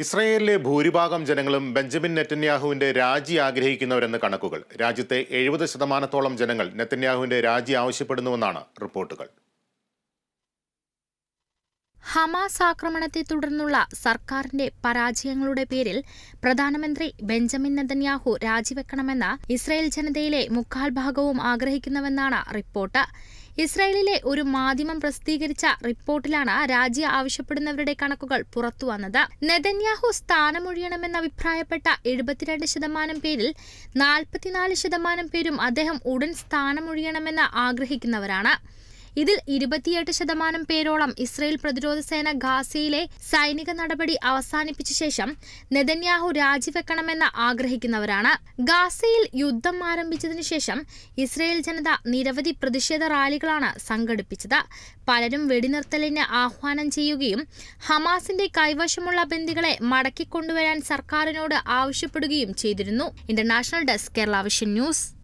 ഇസ്രയേലിലെ ഭൂരിഭാഗം ജനങ്ങളും ബെഞ്ചമിൻ നെറ്റന്യാഹുവിന്റെ രാജി ആഗ്രഹിക്കുന്നവരെന്ന് കണക്കുകൾ. രാജ്യത്തെ എഴുപത് ശതമാനത്തോളം ജനങ്ങൾ നെത്തന്യാഹുവിന്റെ രാജി ആവശ്യപ്പെടുന്നുവെന്നാണ് റിപ്പോർട്ടുകൾ. ഹമാസ് ആക്രമണത്തെ തുടർന്നുള്ള സർക്കാരിന്റെ പരാജയങ്ങളുടെ പേരിൽ പ്രധാനമന്ത്രി ബെഞ്ചമിൻ നെതന്യാഹു രാജിവെക്കണമെന്ന് ഇസ്രായേൽ ജനതയിലെ മുക്കാൽ ഭാഗവും ആഗ്രഹിക്കുന്നുവെന്നാണ് റിപ്പോർട്ട്. ഇസ്രായേലിലെ ഒരു മാധ്യമം പ്രസിദ്ധീകരിച്ച റിപ്പോർട്ടിലാണ് രാജി ആവശ്യപ്പെടുന്നവരുടെ കണക്കുകൾ പുറത്തുവന്നത് നെതന്യാഹു സ്ഥാനമൊഴിയണമെന്ന് അഭിപ്രായപ്പെട്ട എഴുപത്തിരണ്ട് ശതമാനം പേരിൽ നാൽപ്പത്തിനാല് ശതമാനം പേരും അദ്ദേഹം ഉടൻ സ്ഥാനമൊഴിയണമെന്ന് ആഗ്രഹിക്കുന്നവരാണ്. ഇതിൽ ഇരുപത്തിയെട്ട് ശതമാനം പേരോളം ഇസ്രയേൽ പ്രതിരോധ സേന ഗാസയിലെ സൈനിക നടപടി അവസാനിപ്പിച്ച ശേഷം നെതന്യാഹു രാജിവെക്കണമെന്ന് ആഗ്രഹിക്കുന്നവരാണ്. ഗാസയിൽ യുദ്ധം ആരംഭിച്ചതിനു ശേഷം ഇസ്രയേൽ ജനത നിരവധി പ്രതിഷേധ റാലികളാണ് സംഘടിപ്പിച്ചത്. പലരും വെടിനിർത്തലിന് ആഹ്വാനം ചെയ്യുകയും ഹമാസിന്റെ കൈവശമുള്ള ബന്ദികളെ മടക്കിക്കൊണ്ടുവരാൻ സർക്കാരിനോട് ആവശ്യപ്പെടുകയും ചെയ്തിരുന്നു. International desk Kerala vision news.